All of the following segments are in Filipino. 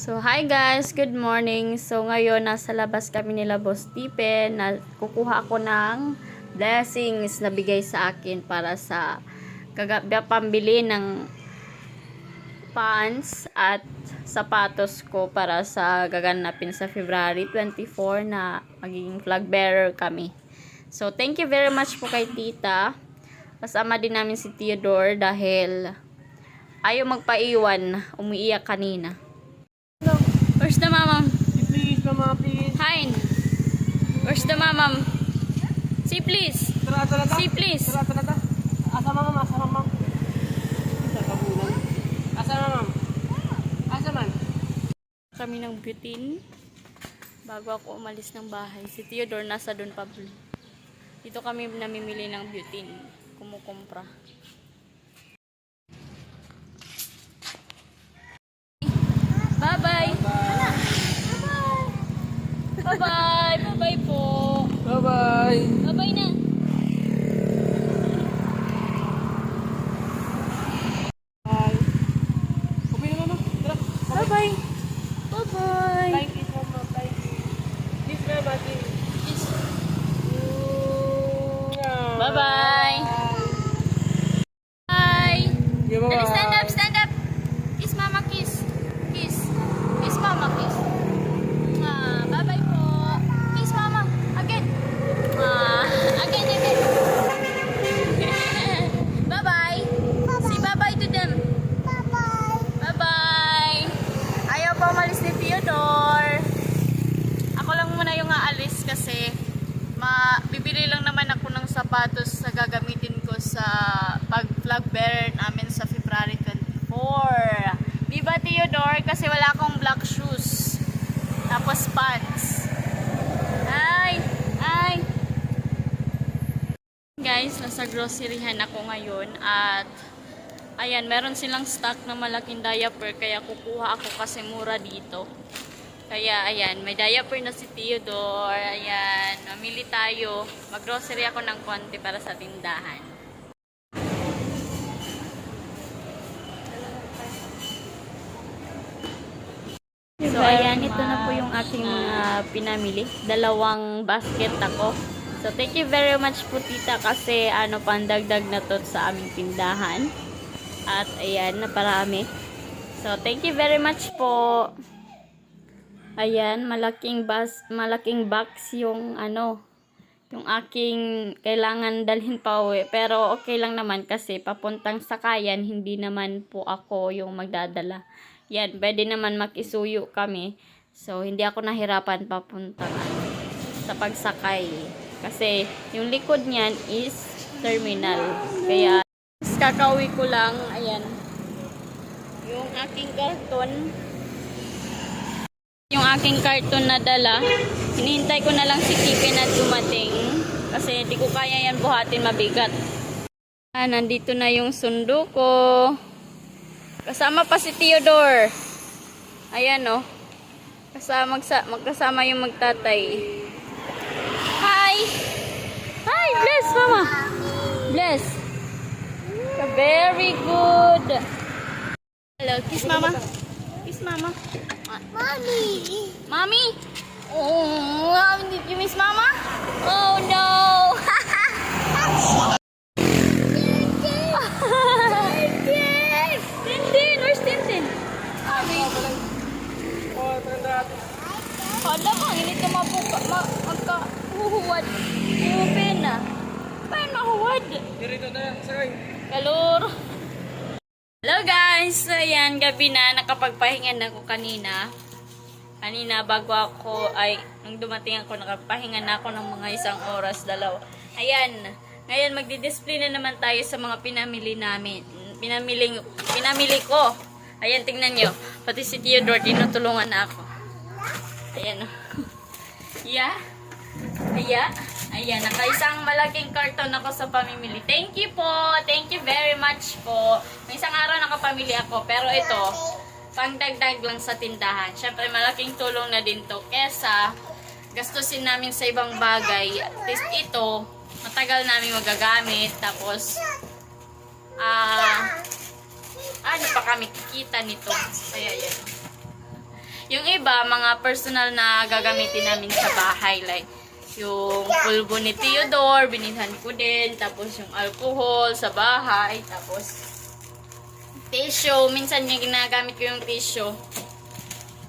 So, hi guys! Good morning! So, ngayon, nasa labas kami nila Boss Tipe na kukuha ako ng blessings na bigay sa akin para sa kaga- pambili ng pants at sapatos ko para sa gaganapin sa February 24 na magiging flag bearer kami. So, thank you very much po kay tita. Kasama din namin si Theodore dahil ayaw magpaiwan. Umiiyak kanina. The mamam? Please, mama, please. Hein. Where's the mamam? See please. Tara, tara, tara. See please. Tara, tara, tara. Asa mama, asa mama. Asa kabulan. Asa mama. Asa man. Kami ng butin. Bago ako umalis ng bahay. Si Theodore nasa doon pa. Dito kami namimili ng butin. Kumukumpra. Bye-bye. Bye-bye. Bye-bye po. Bye-bye. Bye-bye na. Bye. Okay na, mama. Tara. Bye-bye. Bye-bye. Bye, kiss, mama. Bye. Kiss, mama, kiss. Kiss. Mm, Bye-bye. Bye. Okay, bye-bye. Dali, stand up, stand up. Kiss mama, kiss. Kiss. Kiss mama, kiss. Ah, bye-bye po. Kiss mama. Again. Ah, again, again. bye-bye. Say bye-bye to them. Bye-bye. Bye-bye. Ayaw pa umalis ni Theodore. Ako lang muna yung aalis kasi ma bibili lang naman ako ng sapatos na gagamitin ko sa pag flag bearer namin sa February 24. Di ba Theodore? Kasi wala akong black shoes. Tapos pants. Ay! Ay! Guys, nasa groceryhan ako ngayon at ayan, meron silang stock na malaking diaper kaya kukuha ako kasi mura dito. Kaya ayan, may diaper na si Theodore. Ayan, mamili tayo. Mag-grocery ako ng konti para sa tindahan. So ayan, ito na po yung aking mga pinamili. Dalawang basket ako. So thank you very much po tita kasi ano pandagdag na to sa aming tindahan. At ayan, naparami. So thank you very much po. Ayan, malaking bus, malaking box yung ano, yung aking kailangan dalhin pa uwi. Pero okay lang naman kasi papuntang sakayan, hindi naman po ako yung magdadala. Yan, pwede naman makisuyo kami. So, hindi ako nahirapan papuntang ano, sa pagsakay. Kasi, yung likod niyan is terminal. Kaya, kakauwi ko lang, ayan, yung aking karton, yung aking karton na dala, hinihintay ko na lang si Kike na dumating. Kasi di ko kaya yan buhatin mabigat. Ah, nandito na yung sundo ko. Kasama pa si Theodore. Ayan oh. Kasama, magkasama yung magtatay. Hi! Hi! Bless, mama! Bless! Very good! Hello, kiss mama. Mama. Mommy! Mommy? Oh, um, did you miss mama? Oh no! Tintin! Where's Tintin? Mommy. Oh, tara, tara. Hala ka, hindi ka mabuka, ma, magka, huhuwad. Open na. Paano mahuwad? Dirito na, sakay. Kalor. Hello guys! So, ayan, gabi na. Nakapagpahinga na ako kanina. Kanina, bago ako, ay, nung dumating ako, nakapahinga na ako ng mga isang oras, dalawa. Ayan. Ngayon, magdi-display na naman tayo sa mga pinamili namin. Pinamili, pinamili ko. Ayan, tingnan nyo. Pati si Theodore, tinutulungan na ako. Ayan. oh. yeah. Ayan. Nakaisang malaking karton ako sa pamimili. Thank you po. Thank you very much po. May isang araw nakapamili ako. Pero ito, pangdagdag lang sa tindahan. Siyempre, malaking tulong na din to. Kesa, gastusin namin sa ibang bagay. At least ito, matagal namin magagamit. Tapos, ah, ano pa kami kikita nito. Kaya yan. Yung iba, mga personal na gagamitin namin sa bahay. Like, yung pulbo ni Theodore, binilhan ko din. Tapos yung alcohol sa bahay. Tapos, tissue. Minsan yung ginagamit ko yung tissue.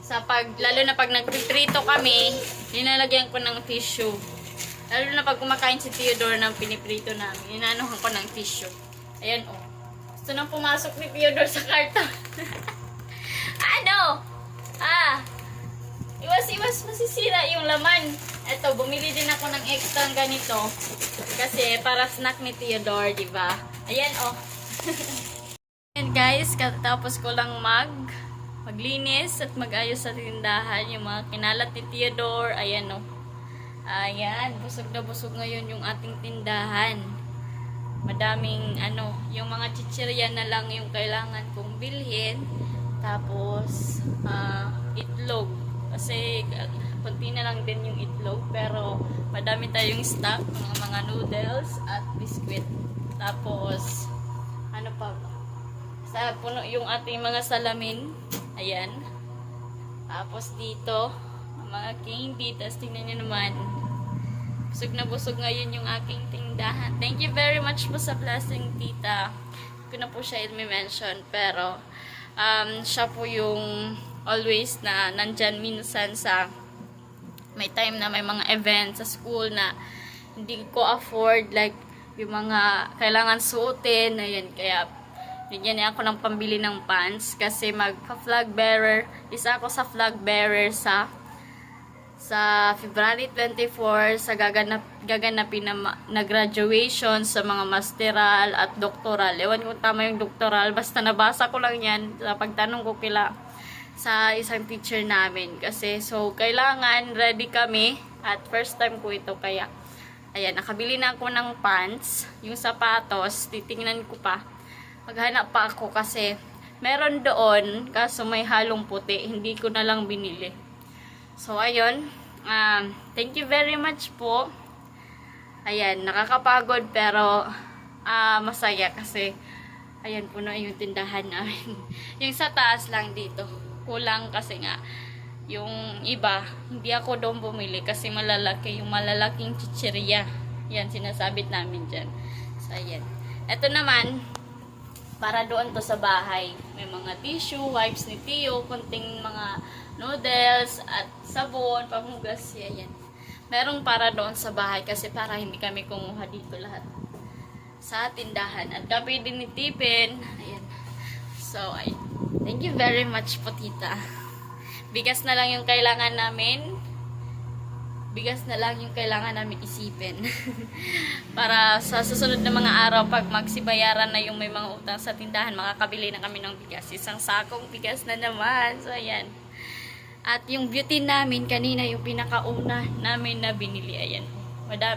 Sa pag, lalo na pag nagpiprito kami, linalagyan ko ng tissue. Lalo na pag kumakain si Theodore ng piniprito namin, inanuhan ko ng tissue. Ayan oh. Gusto nang pumasok ni Theodore sa karton. ano? Ah, iwas-iwas masisira yung laman. Eto, bumili din ako ng extra ganito. Kasi para snack ni Theodore, di ba? Ayan oh. Ayan guys, katapos ko lang mag maglinis at mag-ayos sa tindahan yung mga kinalat ni Theodore. Ayan oh. Ayan, busog na busog ngayon yung ating tindahan. Madaming ano, yung mga chichirya na lang yung kailangan kong bilhin. Tapos, ah, itlog. Kasi, konti na lang din yung itlog. Pero, madami tayong stock. Mga, mga noodles at biscuit. Tapos, ano pa ba? Sa puno yung ating mga salamin. Ayan. Tapos dito, mga candy. Tapos tingnan nyo naman. Busog na busog ngayon yung aking tindahan. Thank you very much po sa blessing, tita. Ko na po siya i-mention. Pero, um, siya po yung always na nandyan minsan sa may time na may mga events sa school na hindi ko afford like yung mga kailangan suotin ayan kaya bigyan niya ako ng pambili ng pants kasi magka-flag bearer isa ako sa flag bearer sa sa February 24 sa gaganap, gaganapin na, na graduation sa mga masteral at doktoral. Ewan ko tama yung doktoral, basta nabasa ko lang yan sa pagtanong ko kila sa isang teacher namin. Kasi so kailangan ready kami at first time ko ito kaya ayan, nakabili na ako ng pants, yung sapatos, titingnan ko pa. Maghanap pa ako kasi meron doon, kaso may halong puti, hindi ko na lang binili. So, ayun. Um, thank you very much po. Ayan, nakakapagod pero ah, masaya kasi ayan, puno yung tindahan namin. yung sa taas lang dito. Kulang kasi nga yung iba, hindi ako doon bumili kasi malalaki yung malalaking chichirya. Yan, sinasabit namin dyan. So, ayan. Ito naman, para doon to sa bahay. May mga tissue, wipes ni Tio, kunting mga noodles, at sabon, panghugas, yan. Merong para doon sa bahay kasi para hindi kami kumuha dito lahat sa tindahan. At gabi din ni Tipin. Ayan. So, ay, thank you very much po, tita. Bigas na lang yung kailangan namin. Bigas na lang yung kailangan namin isipin. Para sa susunod na mga araw, pag magsibayaran na yung may mga utang sa tindahan, makakabili na kami ng bigas. Isang sakong bigas na naman. So, ayan. At yung beauty namin, kanina yung pinakauna namin na binili. Ayan.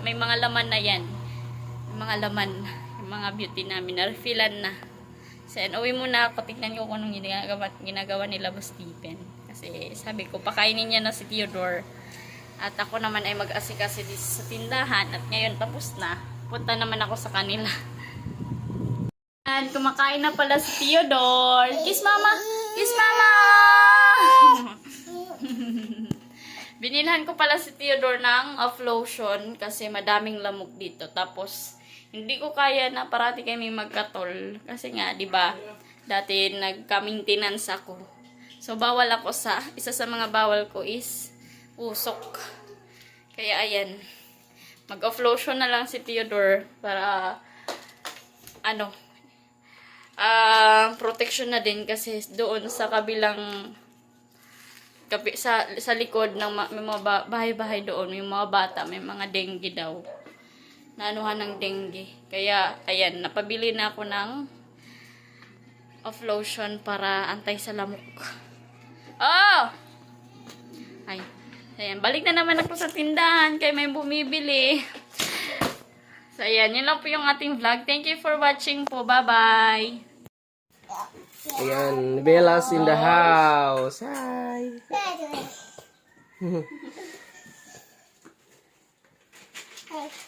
May mga laman na yan. May mga laman. Yung mga beauty namin. Na-refillan na. So. Uwi muna ako. Tignan ko kung anong ginagawa, ginagawa nila Stephen. Kasi sabi ko, pakainin niya na si Theodore. At ako naman ay mag-asikasi dito sa tindahan. At ngayon tapos na. Punta naman ako sa kanila. And kumakain na pala si Theodore. Kiss mama! Kiss mama! Binilhan ko pala si Theodore ng off lotion kasi madaming lamok dito. Tapos, hindi ko kaya na parati kami magkatol. Kasi nga, di ba dati nagka-maintenance ako. So, bawal ako sa, isa sa mga bawal ko is usok. Kaya, ayan. Mag-off lotion na lang si Theodore para, ano, ah protection na din kasi doon sa kabilang sa sa likod ng mga ba- bahay-bahay doon, may mga bata, may mga dengue daw. Naanuhan ng dengue. Kaya, ayan, napabili na ako ng of lotion para antay sa lamok. Oh! Ay, ayan, balik na naman ako sa tindahan kay may bumibili. So, ayan, yun lang po yung ating vlog. Thank you for watching po. Bye-bye! Ayan, Bella's in the house. Hi.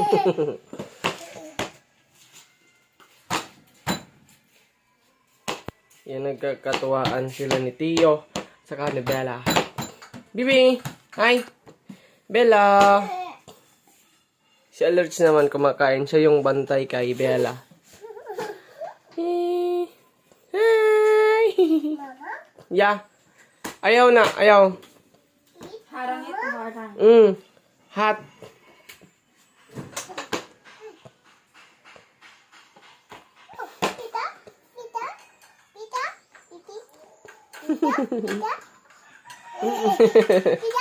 Yan, nagkakatuwaan sila ni Tio. Saka ni Bella. Bibi! Hi! Bella! Si Alerts naman kumakain. Siya yung bantay kay Bella. Hi! Hi! Yeah. Ayaw na, ayaw. Harang ito, harang. Mm. Hot. フフフフ。